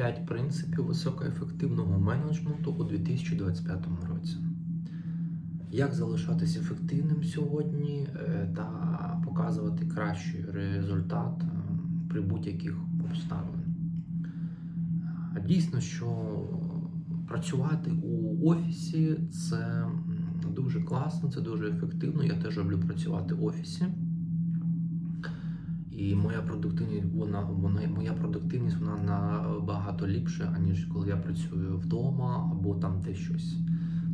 5 принципів високоефективного менеджменту у 2025 році. Як залишатися ефективним сьогодні е, та показувати кращий результат при будь-яких обставин. Е, Дійсно, що працювати у офісі це дуже класно, це дуже ефективно. Я теж люблю працювати в офісі. І моя продуктивність, вона, вона, моя продуктивність вона набагато ліпша, аніж коли я працюю вдома або там де щось.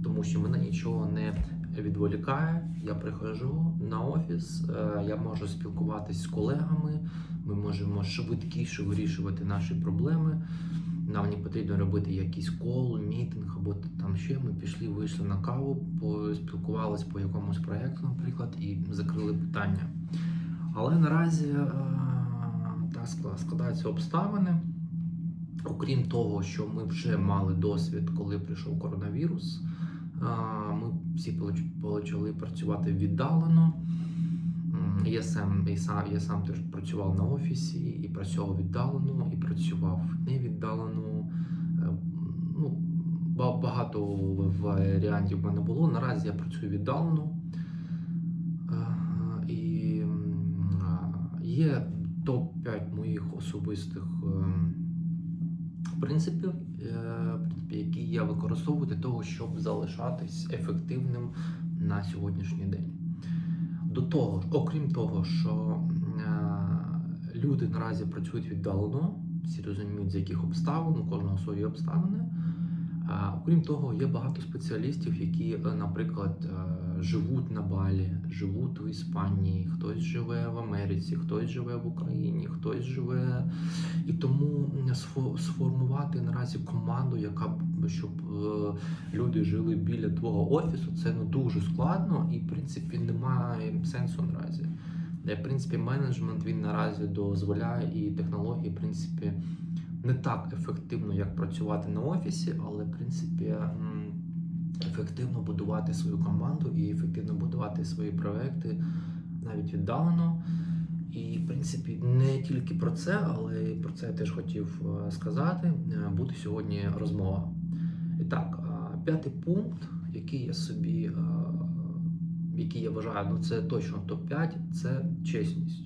Тому що мене нічого не відволікає. Я приходжу на офіс, е, я можу спілкуватись з колегами, ми можемо швидкіше вирішувати наші проблеми. Нам не потрібно робити якийсь кол, мітинг або там ще. Ми пішли, вийшли на каву, поспілкувалися по якомусь проєкту, наприклад, і закрили питання. Але наразі е, так скла- складаються обставини. Окрім того, що ми вже мали досвід, коли прийшов коронавірус, е, ми всі почали працювати віддалено. Я сам, я сам, я сам теж працював на офісі і працював віддалено, і працював не віддалено. Е, Ну, багато варіантів в мене було. Наразі я працюю віддалено. Є топ-5 моїх особистих ем, принципів, е, які я використовую для того, щоб залишатись ефективним на сьогоднішній день. До того окрім того, що е, люди наразі працюють віддалено, всі розуміють, з яких обставин, у кожного свої обставини. Окрім того, є багато спеціалістів, які, е, наприклад, е, живуть на Балі, живуть у Іспанії, хтось живе в Америці, хтось живе в Україні, хтось живе. І тому сформувати наразі команду, яка щоб е, люди жили біля твого офісу, це ну дуже складно і в принципі немає сенсу наразі. В принципі, менеджмент він наразі дозволяє і технології, в принципі, не так ефективно, як працювати на офісі, але в принципі ефективно будувати свою команду і ефективно будувати свої проекти навіть віддалено. І, в принципі, не тільки про це, але і про це я теж хотів е, сказати. Е, Буде сьогодні розмова. І так, е, п'ятий пункт, який я собі, який я вважаю, ну це точно топ-5, це чесність.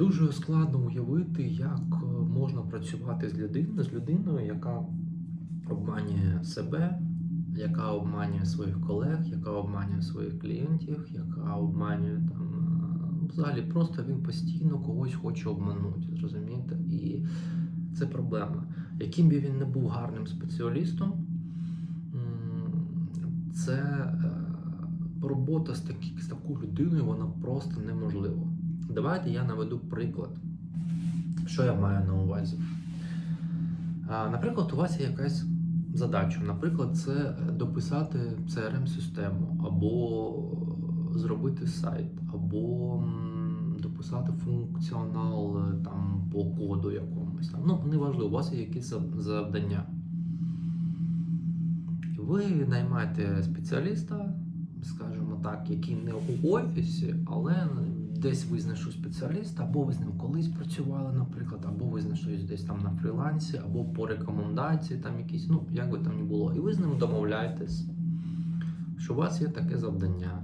Дуже складно уявити, як е, можна працювати з людиною, з людиною, яка обманює себе, яка обманює своїх колег, яка обманює своїх клієнтів, яка обманює там е, взагалі просто він постійно когось хоче обманути, зрозумієте? І це проблема. Яким би він не був гарним спеціалістом, це е, робота з, такою людиною, вона просто неможлива. Давайте я наведу приклад, що я маю на увазі. Наприклад, у вас є якась задача. Наприклад, це дописати CRM-систему, або зробити сайт, або дописати функціонал е, там, по коду якомусь. Там. Ну, неважливо, у вас є якісь завдання. Ви наймаєте спеціаліста, скажімо так, який не у офісі, але десь ви знайшли спеціаліста, або ви з ним колись працювали, наприклад, або ви знайшлись десь там на фрілансі, або по рекомендації, там якісь, ну як би там не було. І ви з ним домовляєтесь, що у вас є таке завдання,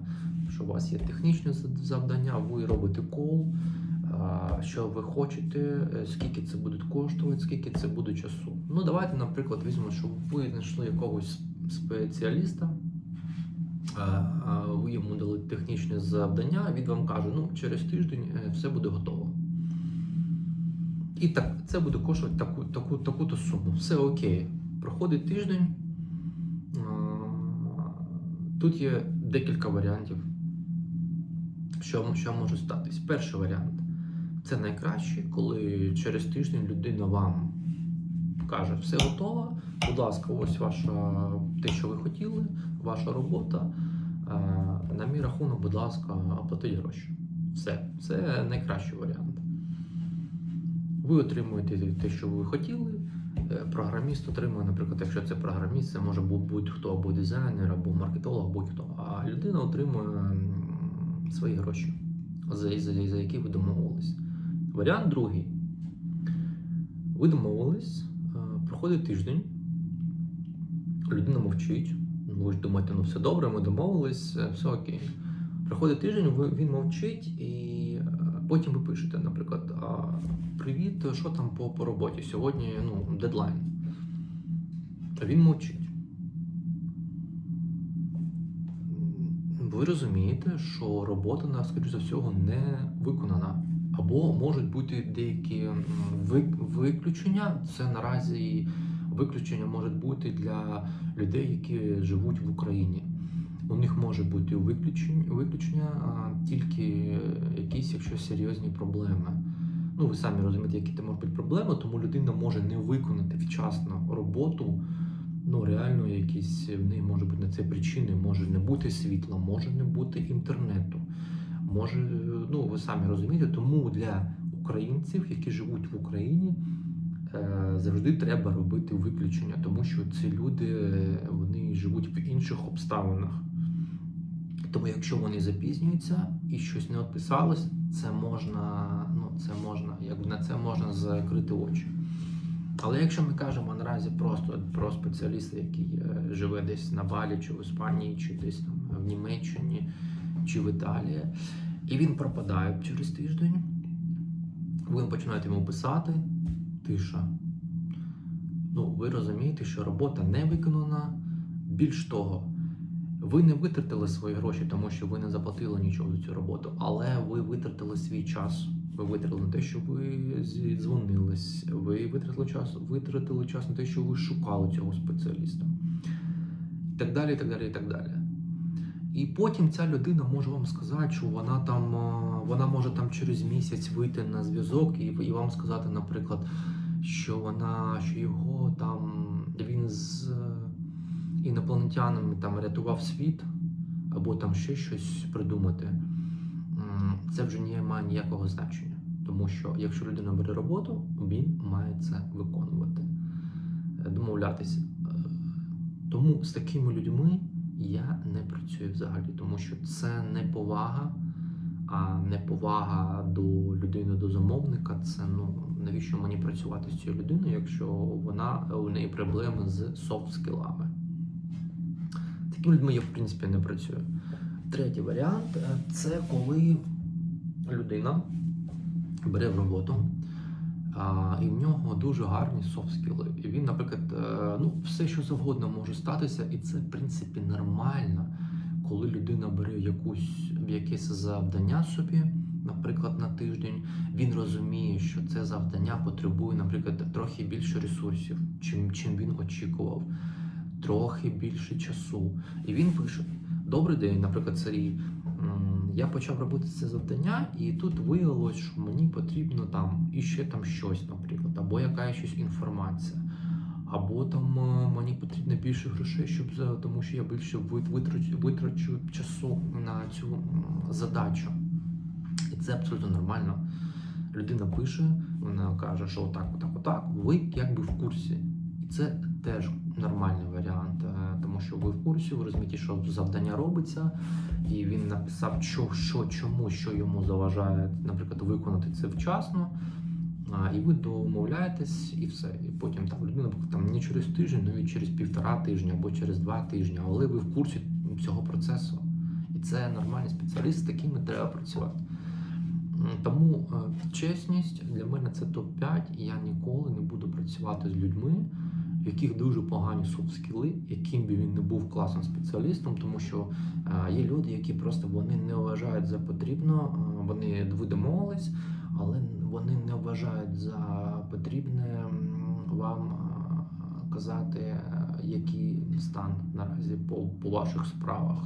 що у вас є технічне завдання, ви робите кол, що ви хочете, е, скільки це буде коштувати, скільки це буде часу. Ну, давайте, наприклад, візьмемо, що ви знайшли якогось спеціаліста, ви йому дали технічне завдання, він вам каже, ну, через тиждень е, все буде готово. І так, це буде коштувати таку, таку, таку-то суму. Все окей. Проходить тиждень. Тут є декілька варіантів, що, що може статись. Перший варіант це найкраще, коли через тиждень людина вам каже, все готово. Будь ласка, ось ваша те, що ви хотіли, ваша робота. Е, На мій рахунок, будь ласка, оплатіть гроші. Все, це найкращий варіант. Ви отримуєте те, що ви хотіли. Е, Програміст отримує, наприклад, якщо це програміст, це може бути будь-хто, або дизайнер, або маркетолог, будь-хто. А людина отримує свої гроші, за, за, за які ви домовились. Варіант другий. Ви домовились, проходить тиждень, людина мовчить. Ви ж думаєте, ну все добре, ми домовились, е, все окей. Проходить тиждень, він мовчить, і е, потім ви пишете, наприклад, а, привіт, що там по, по роботі? Сьогодні ну, дедлайн. А він мовчить. Ви розумієте, що робота, скоріш за всього, не виконана. Або можуть бути деякі виключення. Це наразі виключення можуть бути для людей, які живуть в Україні. У них може бути виключення, а, тільки якісь, якщо серйозні проблеми. Ну, ви самі розумієте, які це можуть бути проблеми, тому людина може не виконати вчасно роботу. Ну, реально, якісь в неї може бути на це причини, може не бути світла, може не бути інтернету. Може, ну ви самі розумієте, тому для українців, які живуть в Україні, е, завжди треба робити виключення, тому що ці люди вони живуть в інших обставинах. Тому якщо вони запізнюються і щось не відписалось, це можна, ну це можна, як на це можна закрити очі. Але якщо ми кажемо наразі просто про спеціаліста, який е, живе десь на Балі, чи в Іспанії, чи десь там в Німеччині, чи в Італії, і він пропадає через тиждень, ви починаєте йому писати, тиша. Ну, ви розумієте, що робота не виконана. Більш того, ви не витратили свої гроші, тому що ви не заплатили нічого за цю роботу, але ви витратили свій час. Ви витратили на те, що ви дзвонились, ви витратили час, витратили час на те, що ви шукали цього спеціаліста. І так далі, і так далі, і так далі. І потім ця людина може вам сказати, що вона там вона може там через місяць вийти на зв'язок і, і вам сказати, наприклад, що вона, що його там він з е, інопланетянами там рятував світ, або там ще щось придумати. Це вже не має ніякого значення. Тому що якщо людина бере роботу, він має це виконувати, е, домовлятися. Е, Тому з такими людьми я не працюю взагалі, тому що це не повага, а неповага до людини, до замовника. Це ну навіщо мені працювати з цією людиною, якщо вона у неї проблеми з софт-скілами. Такими людьми я в принципі не працюю. Третій варіант е, це коли людина бере в роботу. І в нього дуже гарні софт-скіли. І він, наприклад, е, ну, все, що завгодно може статися, і це, в принципі, нормально, коли людина бере якусь, якесь завдання собі, наприклад, на тиждень, він розуміє, що це завдання потребує, наприклад, трохи більше ресурсів, чим, чим він очікував, трохи більше часу. І він пише: Добрий день, наприклад, Сергій. Я почав робити це завдання, і тут виявилось, що мені потрібно там іще там щось, наприклад, або якась щось інформація, або там е, мені потрібно більше грошей, щоб тому що я більше витрачу, витрачу часу на цю задачу. І це абсолютно нормально. Людина пише, вона каже, що отак, отак, отак. Ви якби в курсі. І це теж нормальний варіант, е, тому що ви в курсі, ви розумієте, що завдання робиться, і він написав, що, що чому, що йому заважає, наприклад, виконати це вчасно. І ви домовляєтесь, і все. І потім там людина там не через тиждень, ну і через півтора тижня або через два тижні, але ви в курсі цього процесу. І це нормальний спеціаліст, з такими треба працювати. Тому е, чесність для мене це топ-5, і я ніколи не буду працювати з людьми, в яких дуже погані софт-скіли, яким би він не був класним спеціалістом, тому що е, є люди, які просто вони не вважають за потрібно, е, вони ви домовились, але вони не вважають за потрібне вам е, казати, який стан наразі по, по ваших справах.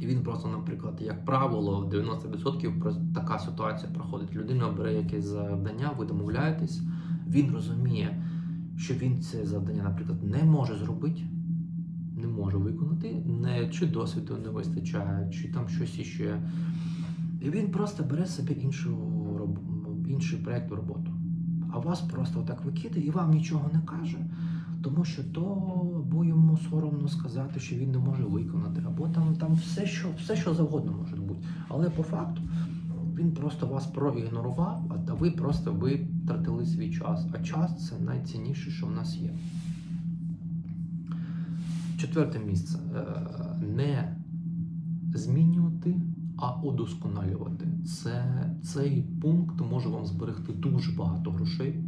І він просто, наприклад, як правило, в 90% просто така ситуація проходить. Людина бере якесь завдання, ви домовляєтесь, він розуміє, що він це завдання, наприклад, не може зробити, не може виконати, не, чи досвіду не вистачає, чи там щось іще. І він просто бере собі іншу, інший проєкт роботу. А вас просто отак викидає і вам нічого не каже, тому що то або йому соромно сказати, що він не може виконати, або там, там все, що, все, що завгодно може бути. Але по факту він просто вас проігнорував, а ви просто витратили свій час. А час це найцінніше, що в нас є. Четверте місце. Е, Не змінювати, а удосконалювати. Це, цей пункт може вам зберегти дуже багато грошей,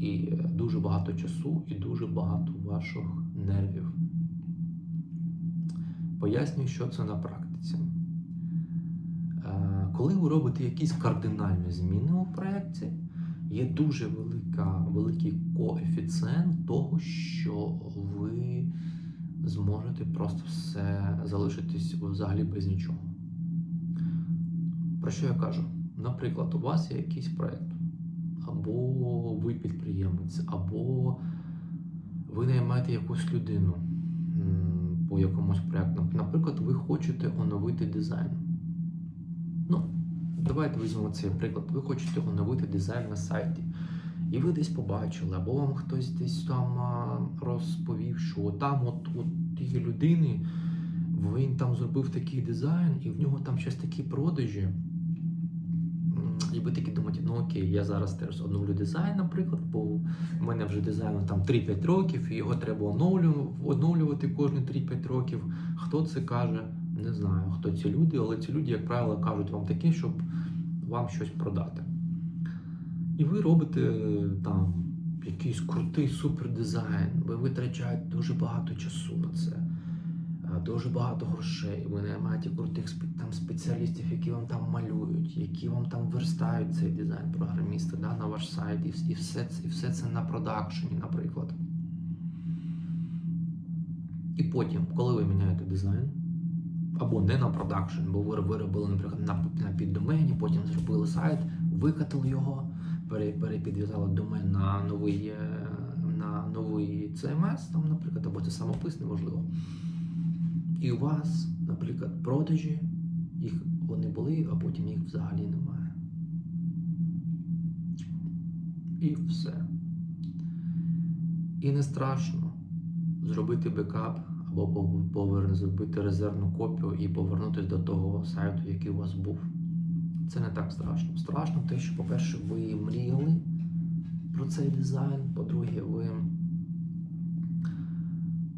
і дуже багато часу, і дуже багато ваших нервів. Пояснюю, що це на практиці. Коли ви робите якісь кардинальні зміни у проєкті, є дуже велика, великий коефіцієнт того, що ви зможете просто все залишитись взагалі без нічого. Про що я кажу? Наприклад, у вас є якийсь проєкт, або ви підприємець, або ви наймаєте якусь людину по якомусь проєкту. Наприклад, ви хочете оновити дизайн. Давайте візьмемо цей приклад. Ви хочете оновити дизайн на сайті. І ви десь побачили, або вам хтось десь там розповів, що там от у тієї людини він там зробив такий дизайн, і в нього там щось такі продажі. І ви такі думаєте, ну окей, я зараз теж оновлю дизайн, наприклад, бо в мене вже дизайну там 3-5 років, і його треба оновлювати кожні 3-5 років. Хто це каже? Не знаю, хто ці люди, але ці люди, як правило, кажуть вам таке, щоб вам щось продати. І ви робите там якийсь крутий супердизайн, ви витрачаєте дуже багато часу на це, е, дуже багато грошей. Ви наймаєте крутих там спеціалістів, які вам там малюють, які вам там верстають цей дизайн програмісти да, на ваш сайт, і, і, все, і все це на продакшені, наприклад. І потім, коли ви міняєте дизайн, або не на продакшн, бо ви виробили, наприклад, на, на піддомені, потім зробили сайт, викатали його, пере, перепідв'язали домен на новий, е, на новий CMS, там, наприклад, або це самопис, неважливо. І у вас, наприклад, продажі, їх вони були, а потім їх взагалі немає. І все. І не страшно зробити бекап або зробити резервну копію і повернутися до того сайту, який у вас був. Це не так страшно. Страшно те, що, по-перше, ви мріяли про цей дизайн. По-друге, ви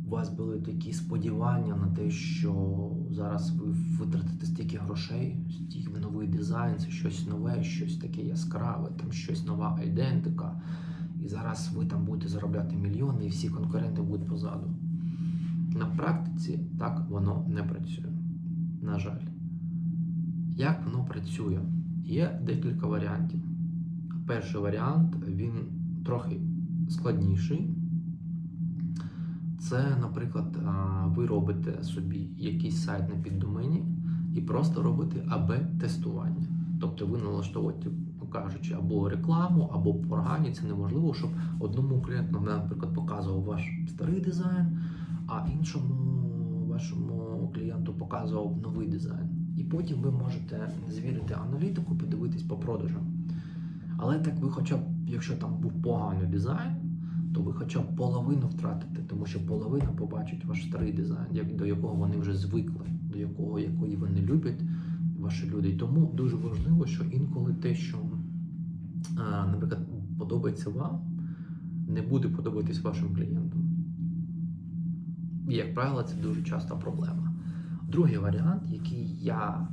у вас були такі сподівання на те, що зараз ви витратите стільки грошей, стільки новий дизайн, це щось нове, щось таке яскраве, там щось нова айдентика. І зараз ви там будете заробляти мільйони, і всі конкуренти будуть позаду. На практиці так воно не працює. На жаль. Як воно працює? Є декілька варіантів. Перший варіант він трохи складніший. Це, наприклад, ви робите собі якийсь сайт на піддомені і просто робите АБ-тестування. Тобто ви налаштовуєте, кажучи, або рекламу, або по органі, це неможливо, щоб одному клієнту, наприклад, показував ваш старий дизайн, а іншому вашому клієнту показував новий дизайн. І потім ви можете звірити аналітику, подивитись по продажам. Але так ви хоча б, якщо там був поганий дизайн, то ви хоча б половину втратите, тому що половина побачить ваш старий дизайн, як, до якого вони вже звикли, до якого якої вони люблять ваші люди. І тому дуже важливо, що інколи те, що, наприклад, подобається вам, не буде подобатись вашим клієнтам. І, як правило, це дуже часто проблема. Другий варіант, який я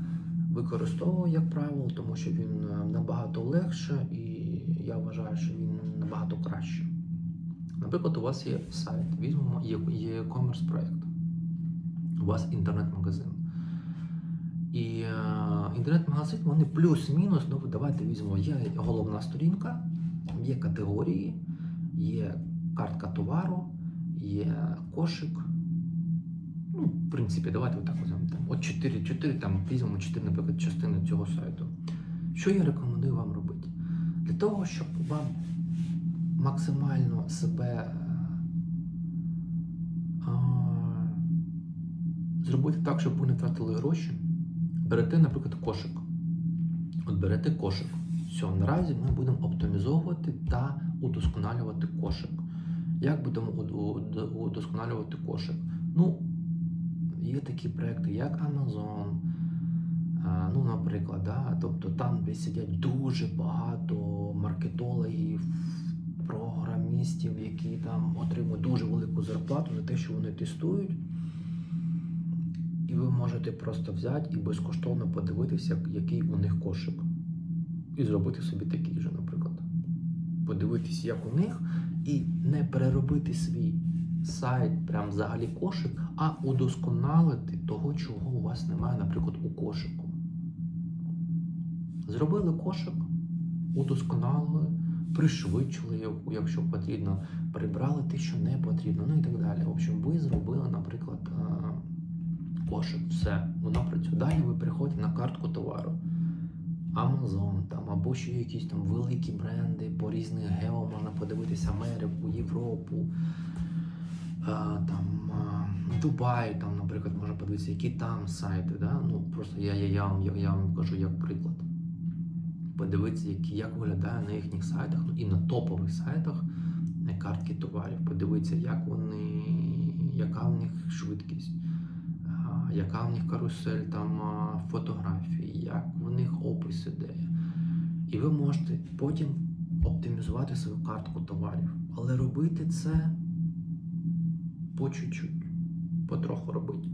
використовую, як правило, тому що він е, набагато легше і я вважаю, що він набагато краще. Наприклад, у вас є сайт, візьмемо є e-commerce проект. У вас інтернет-магазин. І е, інтернет-магазин, вони плюс-мінус, ну давайте візьмемо, є головна сторінка, є категорії, є картка товару, є кошик. В принципі, давайте отак візьмемо. Там, от 4, 4, там візьмемо 4, наприклад, частини цього сайту. Що я рекомендую вам робити? Для того, щоб вам максимально себе а, зробити так, щоб ви не втратили гроші, берете, наприклад, кошик. От берете кошик. Все, наразі ми будемо оптимізовувати та удосконалювати кошик. Як будемо уд- уд- удосконалювати кошик? Ну, є такі проекти, як Amazon, Ну, наприклад, да, тобто там десь сидять дуже багато маркетологів, програмістів, які там отримують дуже велику зарплату за те, що вони тестують. І ви можете просто взяти і безкоштовно подивитися, який у них кошик. І зробити собі такий же, наприклад. Подивитися, як у них, і не переробити свій сайт, прям взагалі кошик, а удосконалити того, чого у вас немає, наприклад, у кошику. Зробили кошик, удосконалили, пришвидшили якщо потрібно, прибрали те, що не потрібно, ну і так далі. В общем, ви зробили, наприклад, е, кошик, все, воно працює. Далі ви приходите на картку товару. Amazon там, або ще якісь там великі бренди по різних гео можна подивитися Америку, Європу, там Дубай, там, наприклад, можна подивитися, які там сайти. Да? Ну, просто я, я, я, вам, я, я вам кажу як приклад. Подивитися, які, як виглядає на їхніх сайтах, ну і на топових сайтах е, картки товарів. Подивитися, як вони, яка в них швидкість, яка в них карусель там а, фотографій, як в них опис іде. І ви можете потім оптимізувати свою картку товарів. Але робити це по чуть-чуть, потроху робити.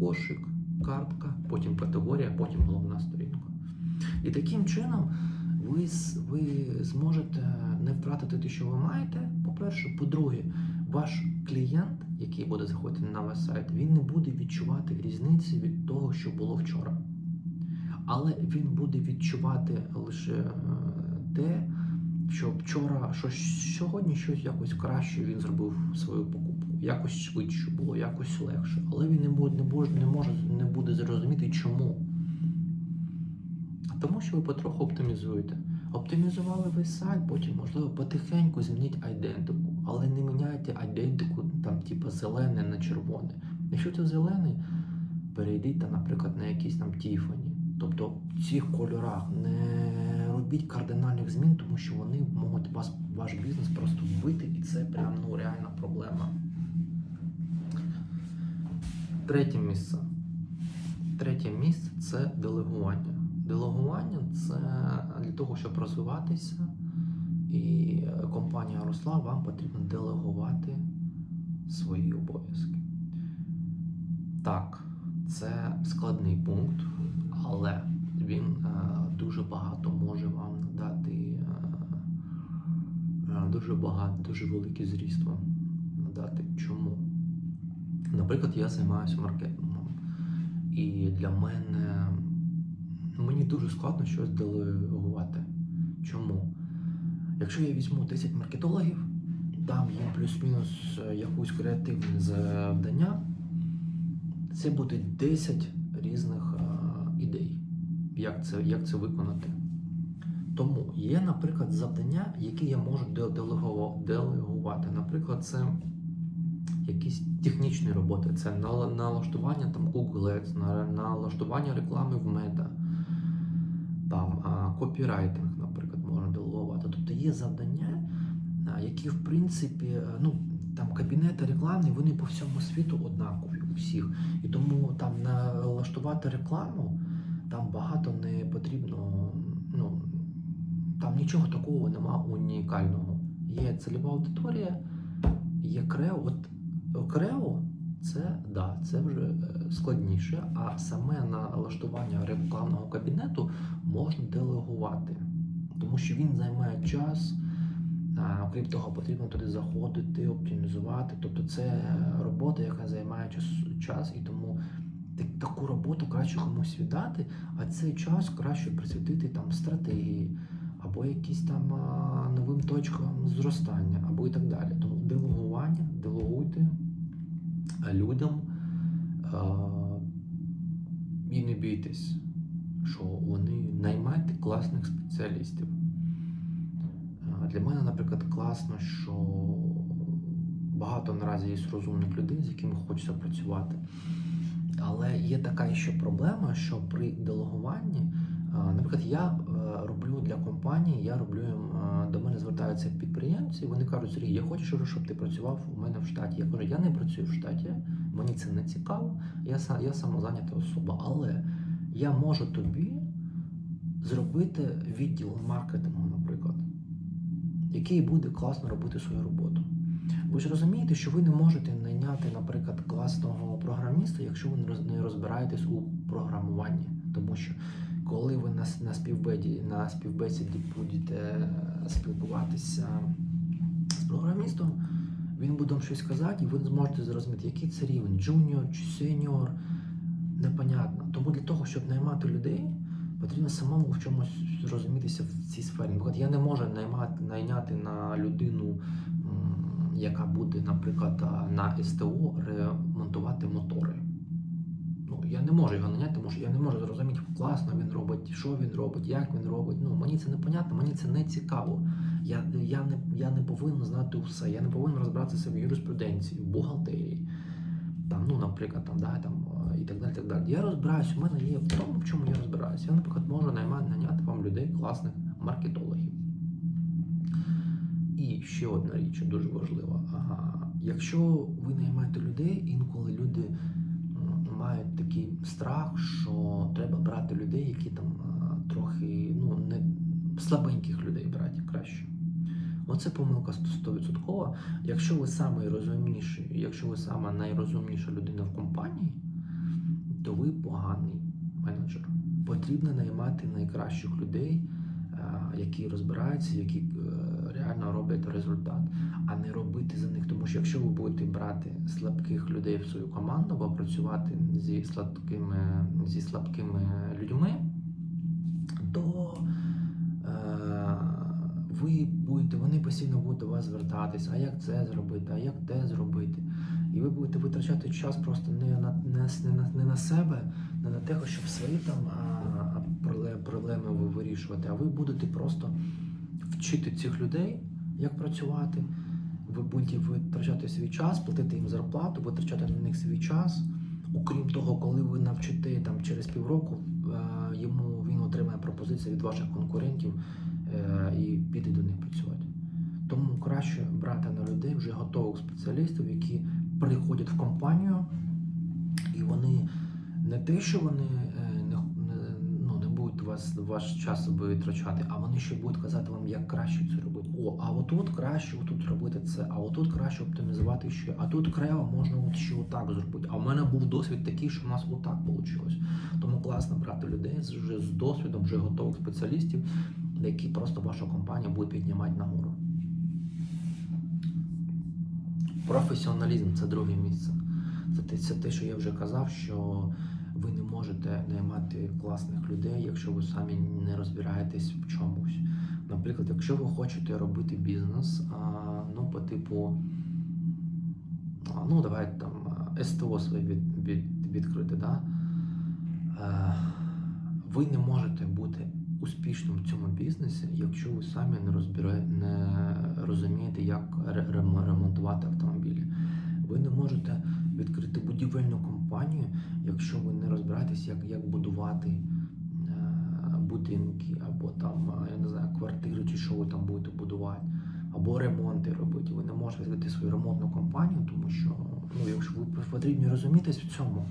Кошик, картка, потім категорія, потім головна сторінка. І таким чином ви, ви зможете не втратити те, що ви маєте. По-перше, по-друге, ваш клієнт, який буде заходити на ваш сайт, він не буде відчувати різниці від того, що було вчора. Але він буде відчувати лише е, те, що вчора, що сьогодні щось якось краще він зробив свою покупку, якось швидше було, якось легше. Але він не буде, не може, не може не буде зрозуміти, чому. А Тому що ви потроху оптимізуєте. Оптимізували весь сайт, потім, можливо, потихеньку змініть айдентику, але не міняйте айдентику там, типу, зелене на червоне. Якщо це зелений, перейдіть, там, наприклад, на якийсь там Тіфані. Тобто в цих кольорах не робіть кардинальних змін, тому що вони можуть вас, ваш бізнес просто вбити, і це прям ну, реальна проблема. Третє місце. Третє місце це делегування. Делегування це для того, щоб розвиватися, і компанія росла, вам потрібно делегувати свої обов'язки. Так, це складний пункт, але він е, дуже багато може вам надати, е, е, дуже багато, дуже великий зріст вам надати. Чому? Наприклад, я займаюся маркетингом, і для мене мені дуже складно щось делегувати. Чому? Якщо я візьму 10 маркетологів, дам їм плюс-мінус е, якусь креативне завдання, це буде 10 різних е, ідей, як це, як це виконати. Тому є, наприклад, завдання, які я можу де- делегувати. Наприклад, це якісь технічні роботи, це налаштування там Google Ads, налаштування реклами в Meta, там копірайтинг, наприклад, можна делегувати. Тобто є завдання, які в принципі, ну там кабінети рекламні, вони по всьому світу однакові у всіх. І тому там налаштувати рекламу там багато не потрібно. Ну там нічого такого нема унікального. Є цільова аудиторія, є крео. От крео це да, це вже е, складніше, а саме налаштування рекламного кабінету можна делегувати, тому що він займає час. Окрім того, потрібно туди заходити, оптимізувати. Тобто це робота, яка займає час, час і тому так- таку роботу краще комусь віддати, а цей час краще присвятити там стратегії або якісь там новим точкам зростання, або і так далі. Тому делегування, делегуйте людям і не бійтесь, що вони наймайте класних спеціалістів. Для мене, наприклад, класно, що багато наразі є розумних людей, з якими хочеться працювати. Але є така ще проблема, що при делегуванні, наприклад, я роблю для компанії, я роблю їм, е, до мене звертаються підприємці, вони кажуть, Сергій, я хочу, щоб- ти працював у мене в штаті. Я кажу, я не працюю в штаті, мені це не цікаво, я, я самозайнята особа. Але я можу тобі зробити відділ маркетингу, наприклад, який буде класно робити свою роботу. Ви ж розумієте, що ви не можете найняти, наприклад, класного програміста, якщо ви не розбираєтесь у програмуванні. Тому що коли ви на, на, співбеді, на співбесіді будете е, спілкуватися з програмістом, він буде вам щось казати, і ви зможете зрозуміти, який це рівень, джуніор чи сеньор, непонятно. Тому для того, щоб наймати людей, потрібно самому в чомусь розумітися в цій сфері. Наприклад, я не можу наймати, найняти на людину, яка буде, наприклад, на СТО ремонтувати мотори. Я не можу його наняти, тому що я не можу зрозуміти, класно він робить, що він робить, як він робить. Ну, мені це непонятно, мені це не цікаво. Я, я, не, я не повинен знати усе, я не повинен розбиратися в юриспруденції, в бухгалтерії, там, ну, наприклад, там, да, там, е, і так далі. так далі. Я розбираюся, у мене є в тому, в чому я розбираюся. Я, наприклад, можу наймати, наняти вам людей, класних маркетологів. І ще одна річ дуже важлива. Ага. Якщо ви наймаєте людей, інколи люди мають такий страх, що треба брати людей, які там трохи ну, не слабеньких людей брати краще. Оце помилка 100%. Якщо ви самий розумніший, якщо ви сама найрозумніша людина в компанії, то ви поганий менеджер. Потрібно наймати найкращих людей, е, які розбираються, які реально роблять результат, а не робити за них. Тому що якщо ви будете брати слабких людей в свою команду або працювати зі слабкими, зі слабкими людьми, то е, ви будете, вони постійно будуть до вас звертатися, а як це зробити, а як те зробити. І ви будете витрачати час просто не на, не, не, не на себе, не на те, щоб свої там а, проблеми, проблеми ви вирішувати, а ви будете просто вчити цих людей, як працювати. Ви будете витрачати свій час, платити їм зарплату, витрачати на них свій час. Окрім того, коли ви навчите там через півроку, е, йому він отримає пропозицію від ваших конкурентів е, і піде до них працювати. Тому краще брати на людей вже готових спеціалістів, які приходять в компанію, і вони не те, що вони вас ваш час витрачати, а вони ще будуть казати вам, як краще це робити. О, а отут краще отут робити це, а отут краще оптимізувати ще, а тут крево можна от ще отак зробити. А в мене був досвід такий, що в нас отак вийшло. Тому класно брати людей вже з досвідом, вже готових спеціалістів, які просто вашу компанію будуть піднімати нагору. Професіоналізм це друге місце. Це те, що я вже казав, що ви не можете наймати класних людей, якщо ви самі не розбираєтесь в чомусь. Наприклад, якщо ви хочете робити бізнес, ну, по типу, ну, давайте там СТО своє від, від, відкрити, да? Е, ви не можете бути успішним в цьому бізнесі, якщо ви самі не розбираєте, не розумієте, як ремонтувати автомобілі. Ви не можете відкрити будівельну компанію, якщо ви не розбираєтесь, як, як будувати е, будинки, або там, е, я не знаю, квартири, чи що ви там будете будувати, або ремонти робити. Ви не можете відкрити свою ремонтну компанію, тому що ну, якщо ви потрібно розумітись в цьому,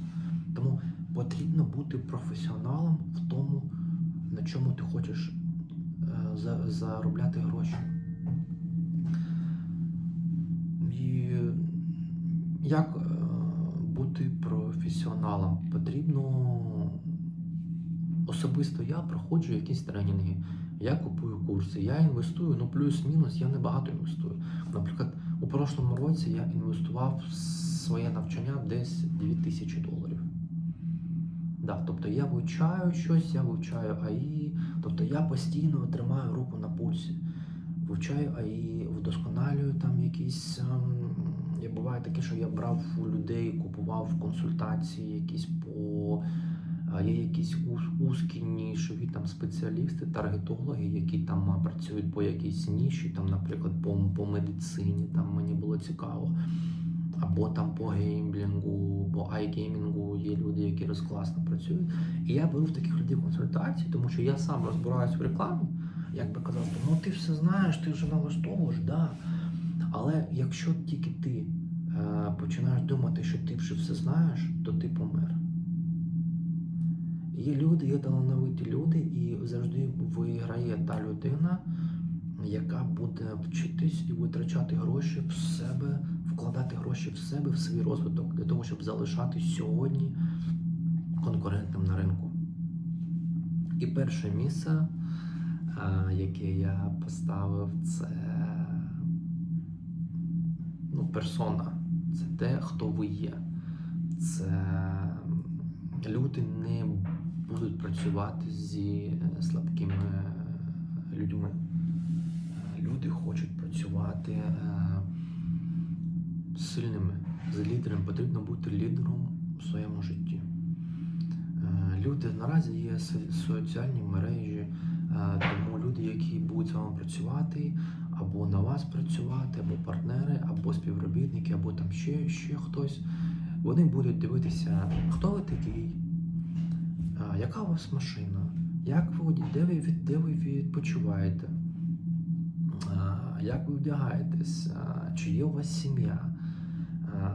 тому потрібно бути професіоналом в тому, на чому ти хочеш е, заробляти гроші. І як бути професіоналом? Потрібно особисто я проходжу якісь тренінги, я купую курси, я інвестую, ну плюс-мінус, я не багато інвестую. Наприклад, у прошлому році я інвестував в своє навчання десь 2000 доларів. Да, тобто я вивчаю щось, я вивчаю АІ, тобто я постійно тримаю руку на пульсі. Вивчаю АІ, вдосконалюю там якісь. ем, Я буває таке, що я брав у людей, купував консультації якісь по. Є якісь уз- узкі нішові там спеціалісти, таргетологи, які там працюють по якійсь ніші, там, наприклад, по, по медицині, там мені було цікаво або там по геймблінгу, по айгеймінгу є люди, які розкласно працюють. І я беру в таких людей консультації, тому що я сам розбираюсь в рекламі, як би казав, ну ти все знаєш, ти вже налаштовуєш, да. Але якщо тільки ти е, починаєш думати, що ти вже все знаєш, то ти помер. Є люди, є талановиті люди, і завжди виграє та людина, яка буде вчитись і витрачати гроші в себе, вкладати гроші в себе, в свій розвиток, для того, щоб залишатись сьогодні конкурентним на ринку. І перше місце, е, яке я поставив, це персона. Це те, хто ви є. Це люди не будуть працювати зі е, слабкими е, людьми. Е, Люди хочуть працювати з сильними, з лідером. Потрібно бути лідером в своєму житті. Люди наразі є соціальні мережі, тому люди, які будуть з вами працювати, або на вас працювати, або партнери, або співробітники, або там ще, ще хтось, вони будуть дивитися, хто ви такий, яка у вас машина, як ви, де ви, де ви відпочиваєте, як ви вдягаєтесь, чи є у вас сім'я,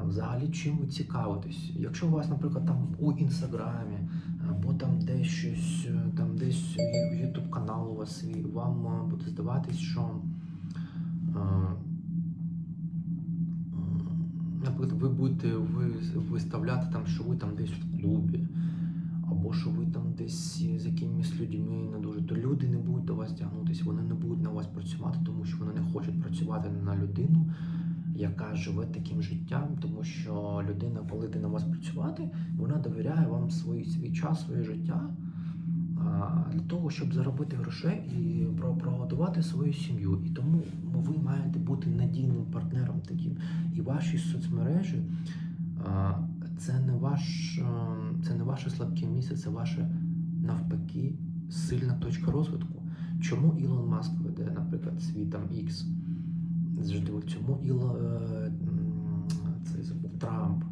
взагалі чим ви цікавитесь. Якщо у вас, наприклад, там у інстаграмі, або там десь щось, е, там десь ютуб канал у вас свій, вам е, буде здаватись, що наприклад, ви будете виставляти там, що ви там десь в клубі, або що ви там десь з якимись людьми не дуже, то люди не будуть до вас тягнутися, вони не будуть на вас працювати, тому що вони не хочуть працювати на людину, яка живе таким життям, тому що людина, коли йде на вас працювати, вона довіряє вам свій, свій час, своє життя для того, щоб заробити грошей і прогодувати свою сім'ю. І тому ви маєте бути надійним партнером таким. І ваші соцмережі це не ваш, це не ваше слабке місце, це ваше навпаки сильна точка розвитку. Чому Ілон Маск веде, наприклад, свій там X? Чому Ілон е, цей Трамп?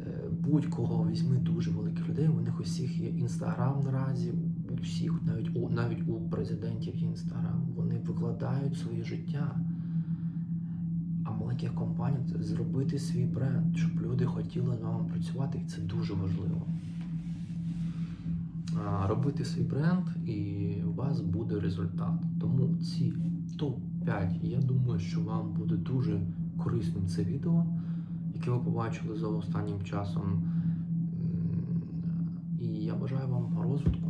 Е, Будь-кого візьми дуже великих людей. У них усіх є інстаграм наразі. У всіх, навіть у навіть у президентів інстаграм. Вони викладають своє життя. А маленьких компаній зробити свій бренд, щоб люди хотіли з вами працювати, і це дуже важливо. Робити свій бренд, і у вас буде результат. Тому ці топ-5, я думаю, що вам буде дуже корисним це відео, яке ви побачили за останнім часом. І я бажаю вам розвитку,